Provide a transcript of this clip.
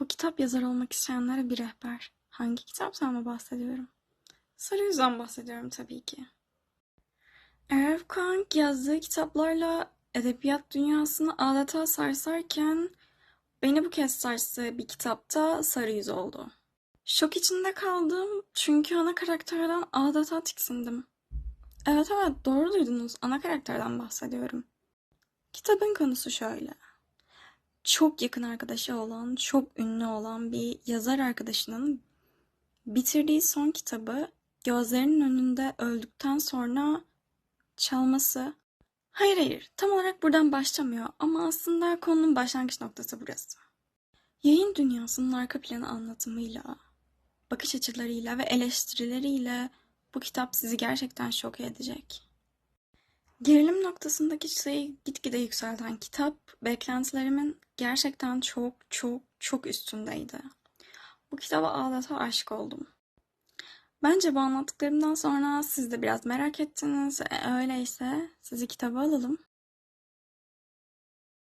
Bu kitap yazar olmak isteyenlere bir rehber. Hangi kitaptan mı bahsediyorum? Sarı Yüz'den bahsediyorum tabii ki. Erev Kank yazdığı kitaplarla edebiyat dünyasını adeta sarsarken beni bu kez sarstığı bir kitapta Sarı Yüz oldu. Şok içinde kaldım çünkü ana karakterden adeta tiksindim. Evet evet doğru duydunuz ana karakterden bahsediyorum. Kitabın konusu şöyle. Çok yakın arkadaşı olan, çok ünlü olan bir yazar arkadaşının bitirdiği son kitabı gözlerinin önünde öldükten sonra çalması. Hayır hayır, tam olarak buradan başlamıyor ama aslında konunun başlangıç noktası burası. Yayın dünyasının arka planı anlatımıyla, bakış açılarıyla ve eleştirileriyle bu kitap sizi gerçekten şok edecek. Gerilim noktasındaki sayıyı gitgide yükselten kitap, beklentilerimin gerçekten çok çok çok üstündeydi. Bu kitaba adeta aşık oldum. Bence bu anlattıklarımdan sonra siz de biraz merak ettiniz. E, Öyleyse sizi kitaba alalım.